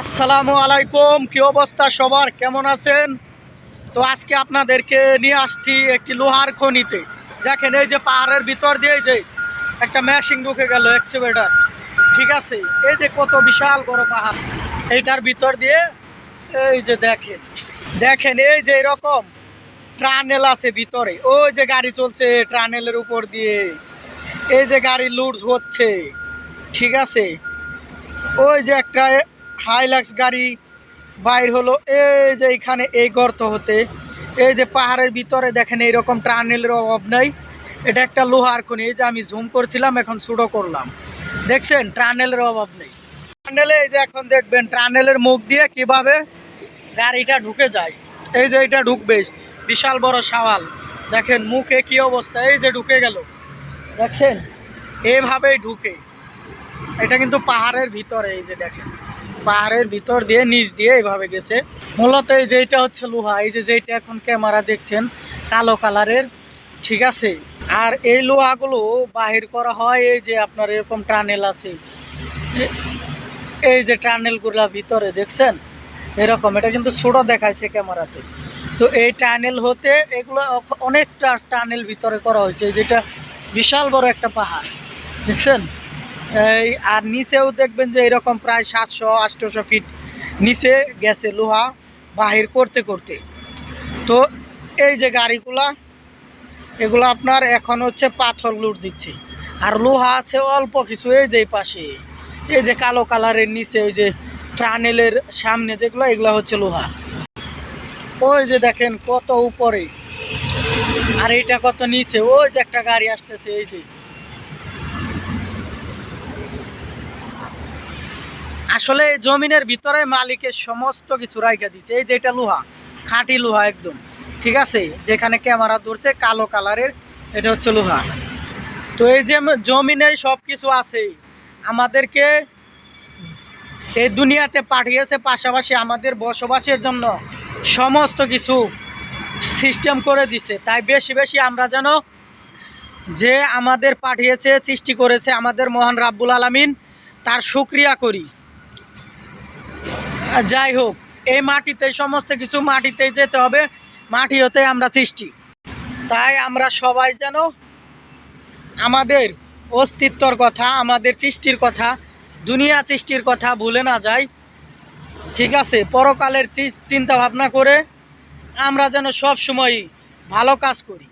আসসালামু আলাইকুম, কি অবস্থা সবার? কেমন আছেন? তো আজকে আপনাদেরকে নিয়ে আসছি একটি লোহার খনিতে। দেখেন, এই যে পাহাড়ের ভিতর দিয়ে যে একটা মেশিন ঢুকে গেল এক্সিভেটার ঠিক আছে? এই যে কত বিশাল বড় পাহাড়। এইটার ভিতর দিয়ে এই যে দেখেন। দেখেন, এই যে এরকম ট্রানেল আছে ভিতরে। ওই যে গাড়ি চলছে ট্রানেলের উপর দিয়ে। এই যে গাড়ি লুট হচ্ছে। ঠিক আছে? ওই যে একটা হাইলাক্স গাড়ি বাইর হলো। এই যে এখানে এই গর্ত হতে। এই যে পাহাড়ের ভিতরে দেখেন এইরকম টানেলের অভাব নেই। এটা একটা লোহার খনি। এই যে আমি জুম করছিলাম, এখন ছুটো করলাম। দেখছেন? টানেলের অভাব নেই। টানেলে এই যে এখন দেখবেন, টানেলের মুখ দিয়ে কীভাবে গাড়িটা ঢুকে যায়। এই যে এটা ঢুকবে। বিশাল বড় সাওয়াল। দেখেন মুখে কি অবস্থা? এই যে ঢুকে গেল। দেখছেন? এভাবেই ঢুকে। এটা কিন্তু পাহাড়ের ভিতরে, এই যে দেখেন। পাহাড়ের ভিতর দিয়ে, নিচ দিয়ে এইভাবে গেছে। মূলত এই যে এটা হচ্ছে লোহা, এই যে যেটা এখন ক্যামেরা দেখছেন, কালো কালারের, ঠিক আছে? আর এই লোহাগুলো বাহির করা হয় এই যে আপনার এরকম টানেল আছে। এই যে টানেলগুলো ভিতরে, দেখছেন? এরকম, এটা কিন্তু ছোটো দেখাইছে ক্যামেরাতে। তো এই টানেল হতে এগুলো অনেকটা টানেল ভিতরে করা হয়েছে, যেটা বিশাল বড় একটা পাহাড়, দেখছেন? এই, আর নিচেও দেখবেন যে এরকম প্রায় সাতশো আটশোশো ফিট নিচে গেছে লোহা বাহির করতে করতে। তো এই যে গাড়িগুলা, এগুলো আপনার এখন হচ্ছে পাথর লুট দিচ্ছে। আর লোহা আছে অল্প কিছু, এই যে পাশে। এই যে কালো কালারের নিচে ওই যে ট্রানেলের সামনে যেগুলো, এগুলো হচ্ছে লোহা। ওই যে দেখেন কত উপরে। আর এটা কত নিচে, ওই যে একটা গাড়ি আসতেছে, এই যে। আসলে জমিনের ভিতরে মালিকের সমস্ত কিছু রাইখা দিচ্ছে এই যেটা লোহা, খাঁটি লোহা একদম। ঠিক আছে? যেখানে ক্যামেরা ধরছে, কালো কালারের, এটা হচ্ছে লোহা। তো এই যে জমিনে সব কিছু আছে। আমাদেরকে এই দুনিয়াতে পাঠিয়েছে পাশাপাশি আমাদের বসবাসের জন্য সমস্ত কিছু সিস্টেম করে দিছে। তাই বেশি বেশি আমরা যেন যে আমাদের পাঠিয়েছে, সৃষ্টি করেছে আমাদের মহান রাব্বুল আলামিন, তার শুক্রিয়া করি। যাই হোক, এই মাটিতে সমস্ত কিছু মাটিতেই যেতে হবে, মাটি হতে আমরা সৃষ্টি। তাই আমরা সবাই যেন আমাদের অস্তিত্বর কথা, আমাদের সৃষ্টির কথা, দুনিয়া সৃষ্টির কথা ভুলে না যাই। ঠিক আছে, পরকালের চিন্তা ভাবনা করে আমরা যেন সব সময় ভালো কাজ করি।